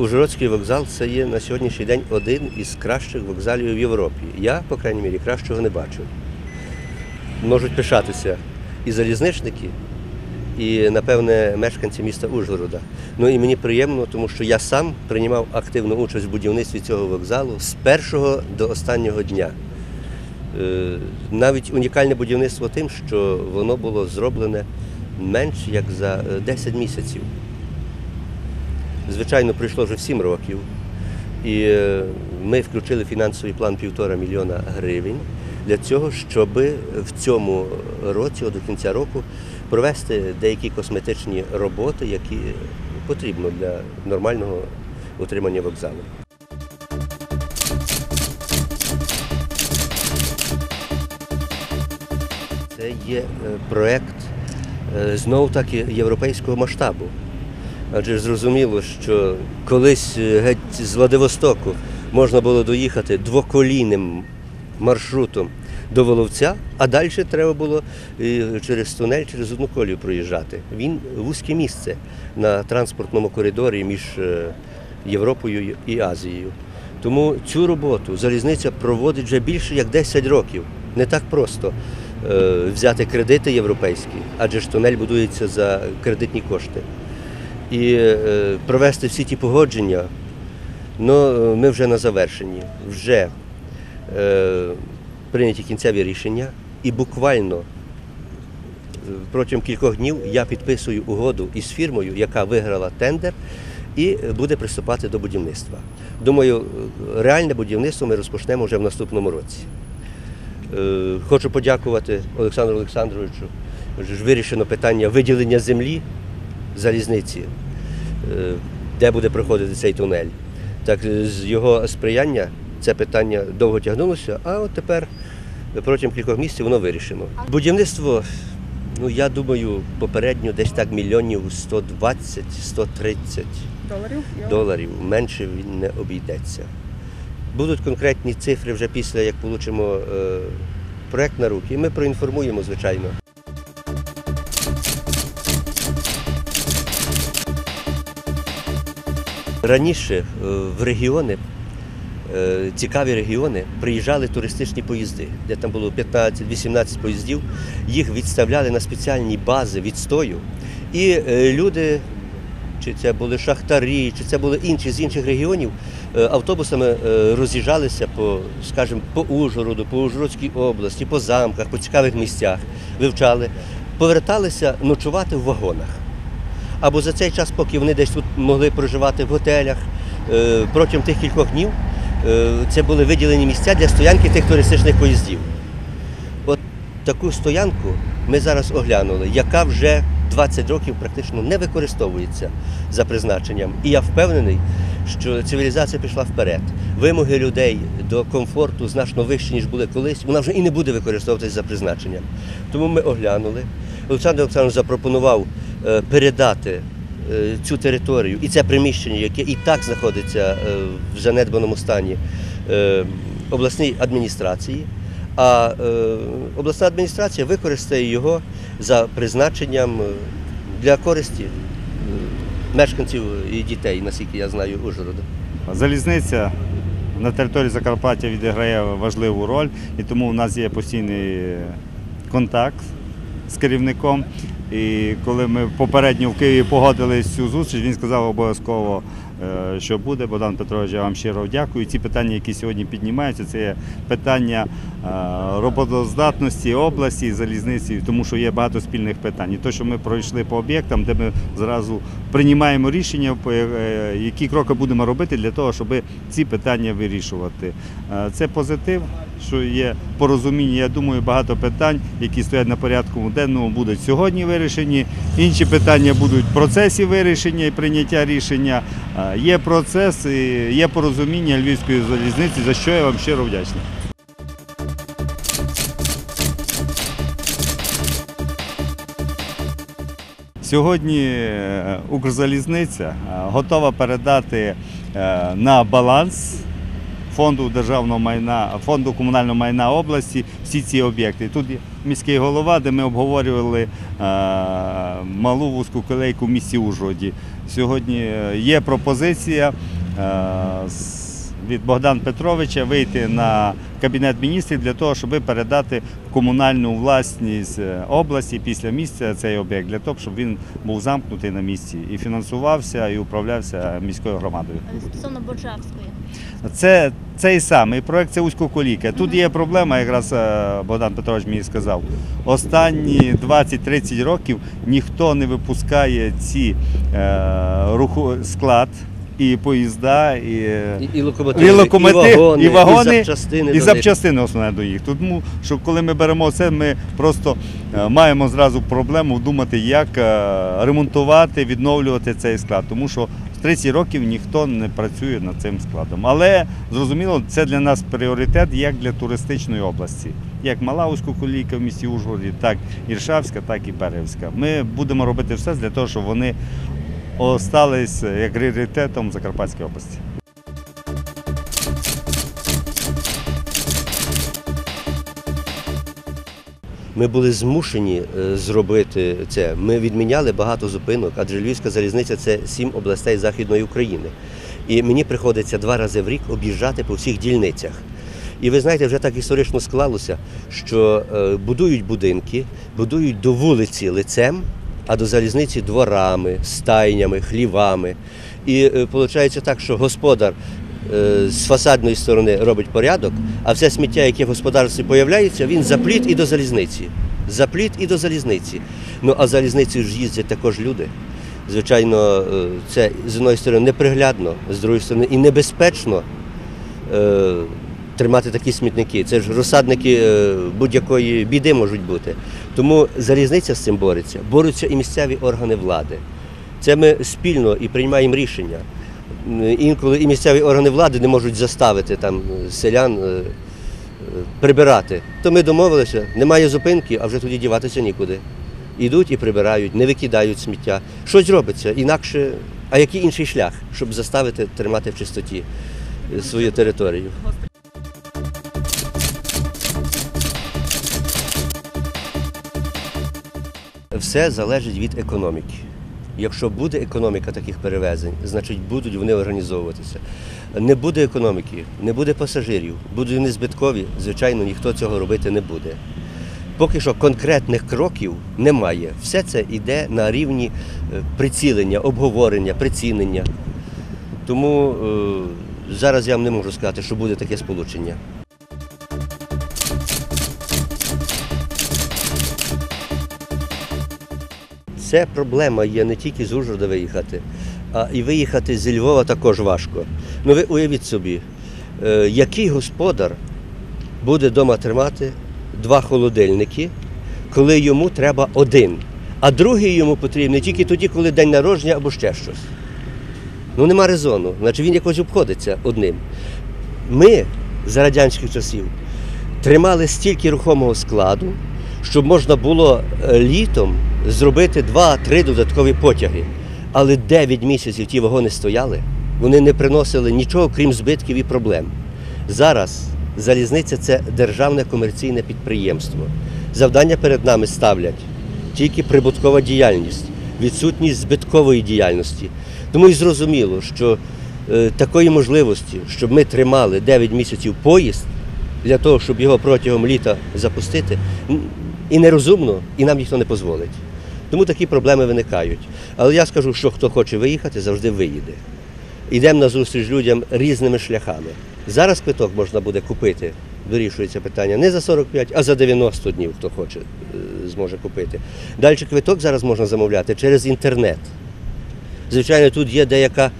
Е, Ужгородський вокзал це є на сьогоднішній день один із кращих вокзалів в Європі. Я, по крайній мірі, кращого не бачив. Можуть пишатися і залізничники, і, напевне, мешканці міста Ужгорода. Ну і мені приємно, тому що я сам приймав активну участь в будівництві цього вокзалу з першого до останнього дня. Е, Навіть унікальне будівництво тим, що воно було зроблене менш як за е, 10 місяців. Звичайно, пройшло вже 7 років, і е, ми включили фінансовий план півтора мільйона гривень для цього, щоб в цьому році, до кінця року, провести деякі косметичні роботи, які потрібно для нормального утримання вокзалу. Це є е, проект е, знов таки європейського масштабу. Адже зрозуміло, що колись е, геть з Владивостоку можна було доїхати двоколійним маршрутом до Воловця, а далі треба було е, через тунель, через одну колію проїжджати. Він вузьке місце на транспортному коридорі між е, Європою і Азією. Тому цю роботу залізниця проводить вже більше як 10 років. Не так просто взяти кредити європейські, адже ж тунель будується за кредитні кошти. І е, провести всі ті погодження, ну, ми вже на завершенні. Вже е, прийняті кінцеві рішення, і буквально е, протягом кількох днів я підписую угоду із фірмою, яка виграла тендер і буде приступати до будівництва. Думаю, реальне будівництво ми розпочнемо вже в наступному році. Е, Хочу подякувати Олександру Олександровичу. Вирішено питання виділення землі залізниці, е, де буде проходити цей тунель. Так з його сприяння це питання довго тягнулося, а от тепер протягом кількох місяців воно вирішено. Будівництво, ну я думаю, попередньо десь так мільйонів 120-130 доларів. доларів. Менше він не обійдеться. Будуть конкретні цифри вже після, як отримаємо е, проект на руки. І ми проінформуємо, звичайно. Раніше е, в регіони, е, цікаві регіони, приїжджали туристичні поїзди, де там було 15-18 поїздів, їх відставляли на спеціальні бази відстою. І е, люди, чи це були шахтарі, чи це були інші з інших регіонів, автобусами роз'їжджалися по, скажімо, по Ужгороду, по Ужгородській області, по замках, по цікавих місцях, вивчали, поверталися ночувати в вагонах або за цей час, поки вони десь тут могли проживати в готелях, е, протягом тих кількох днів е, це були виділені місця для стоянки тих туристичних поїздів. От таку стоянку ми зараз оглянули, яка вже 20 років практично не використовується за призначенням. І я впевнений, що цивілізація пішла вперед. Вимоги людей до комфорту значно вищі, ніж були колись. Вона вже і не буде використовуватися за призначенням. Тому ми оглянули. Олександр Олександрович запропонував передати е, цю територію і це приміщення, яке і так знаходиться е, в занедбаному стані е, обласній адміністрації. А е, обласна адміністрація використає його за призначенням е, для користі е, мешканців і дітей, наскільки я знаю, Ужгорода. Залізниця на території Закарпаття відіграє важливу роль, і тому у нас є постійний контакт з керівником. І коли ми попередньо в Києві погодили цю зустріч, він сказав обов'язково, що буде. Богдан Петрович, я вам щиро дякую. Ці питання, які сьогодні піднімаються, це питання е, роботоздатності області залізниці, тому що є багато спільних питань. І те, що ми пройшли по об'єктам, де ми зразу приймаємо рішення, е, які кроки будемо робити для того, щоб ці питання вирішувати. Е, Це позитив, що є порозуміння. Я думаю, багато питань, які стоять на порядку денному, будуть сьогодні вирішені. Інші питання будуть в процесі вирішення і прийняття рішення. Е, Є процес, і є порозуміння Львівської залізниці, за що я вам щиро вдячний. Сьогодні е, Укрзалізниця е, готова передати на баланс фонду державного майна, фонду комунального майна області всі ці об'єкти. Тут міський голова, де ми обговорювали малу вузьку колейку в місті Ужгороді. Сьогодні е, є пропозиція е, від Богдана Петровича вийти на кабінет міністрів для того, щоб передати комунальну власність е, області після місця цей об'єкт, для того, щоб він був замкнутий на місці і фінансувався, і управлявся міською громадою. Стосовно Боржавської. Це цей самий проект це Уськоколійка. Тут є проблема, якраз е, Богдан Петрович мені сказав. Останні 20-30 років ніхто не випускає ці е, руху склад і поїзда, і, І, і локомотиви, і локомотив, і вагони, і, вагони, і запчастини. і до них. запчастини основне до їх. Тому що коли ми беремо це, ми просто е, маємо зразу проблему думати, як е, ремонтувати, відновлювати цей склад. Тому що з 30 років ніхто не працює над цим складом. Але зрозуміло, це для нас пріоритет як для туристичної області. Як Мала Узькоколійка в місті Ужгороді, так Іршавська, так і Беревська. Ми будемо робити все для того, щоб вони остались як пріоритетом в Закарпатській області. Ми були змушені е, зробити це. Ми відміняли багато зупинок, адже Львівська залізниця це сім областей Західної України. І мені приходиться два рази в рік об'їжджати по всіх дільницях. І ви знаєте, вже так історично склалося, що е, будують будинки, будують до вулиці лицем, а до залізниці дворами, стайнями, хлівами. І виходить так, що господар е, з фасадної сторони робить порядок, а все сміття, яке в господарстві появляється, він запліт і до залізниці. Запліт і до залізниці. Ну а залізницею ж їздять також люди. Звичайно, е, це з одної сторони неприглядно, з другої сторони і небезпечно е, тримати такі смітники. Це ж розсадники е, будь-якої біди можуть бути. Тому залізниця з цим бореться, борються і місцеві органи влади. Це ми спільно і приймаємо рішення. Інколи і місцеві органи влади не можуть заставити там е, селян е, прибирати. То ми домовилися, немає зупинки, а вже тоді діватися нікуди. Ідуть і прибирають, не викидають сміття. Щось робиться інакше. А який інший шлях, щоб заставити тримати в чистоті свою територію? Все залежить від економіки. Якщо буде економіка таких перевезень, значить будуть вони організовуватися. Не буде економіки, не буде пасажирів, будуть вони збиткові, звичайно, ніхто цього робити не буде. Поки що конкретних кроків немає. Все це йде на рівні е, прицілення, обговорення, прицінення. Тому е, зараз я вам не можу сказати, що буде таке сполучення. Це проблема є не тільки з Ужгорода виїхати, а і виїхати зі Львова також важко. Ну ви уявіть собі, е, який господар буде вдома тримати два холодильники, коли йому треба один, а другий йому потрібний тільки тоді, коли день народження або ще щось. Ну нема резону, значить він якось обходиться одним. Ми за радянських часів тримали стільки рухомого складу, щоб можна було е, літом зробити два-три додаткові потяги. Але 9 місяців ті вагони стояли, вони не приносили нічого, крім збитків і проблем. Зараз залізниця це державне комерційне підприємство. Завдання перед нами ставлять тільки прибуткова діяльність, відсутність збиткової діяльності. Тому і зрозуміло, що е, такої можливості, щоб ми тримали 9 місяців поїзд для того, щоб його протягом літа запустити, і нерозумно, і нам ніхто не дозволить. Тому такі проблеми виникають. Але я скажу, що хто хоче виїхати, завжди виїде. Йдемо на зустріч людям різними шляхами. Зараз квиток можна буде купити, вирішується питання не за 45, а за 90 днів, хто хоче, е, зможе купити. Далі квиток зараз можна замовляти через інтернет. Звичайно, тут є деяка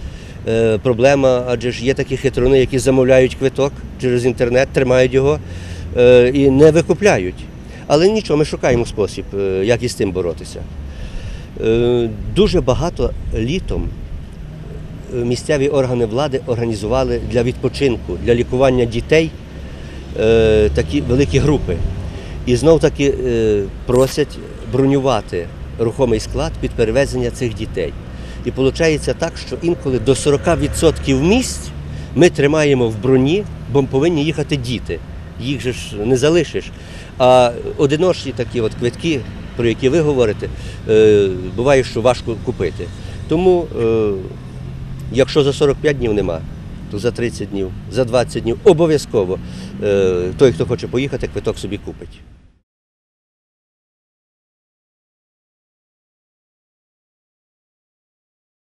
е, проблема, адже ж є такі хитрони, які замовляють квиток через інтернет, тримають його е, і не викупляють. Але нічого, ми шукаємо спосіб, як із тим боротися. Е, дуже багато літом е, місцеві органи влади організували для відпочинку, для лікування дітей е, такі великі групи. І знов таки просять бронювати рухомий склад під перевезення цих дітей. І виходить так, що інколи до 40% місць ми тримаємо в броні, бо повинні їхати діти. їх же ж не залишиш. А одиночні такі от квитки, про які ви говорите, е, буває, що важко купити. Тому, е, якщо за 45 днів нема, то за 30 днів, за 20 днів обов'язково е, той, хто хоче поїхати, квиток собі купить.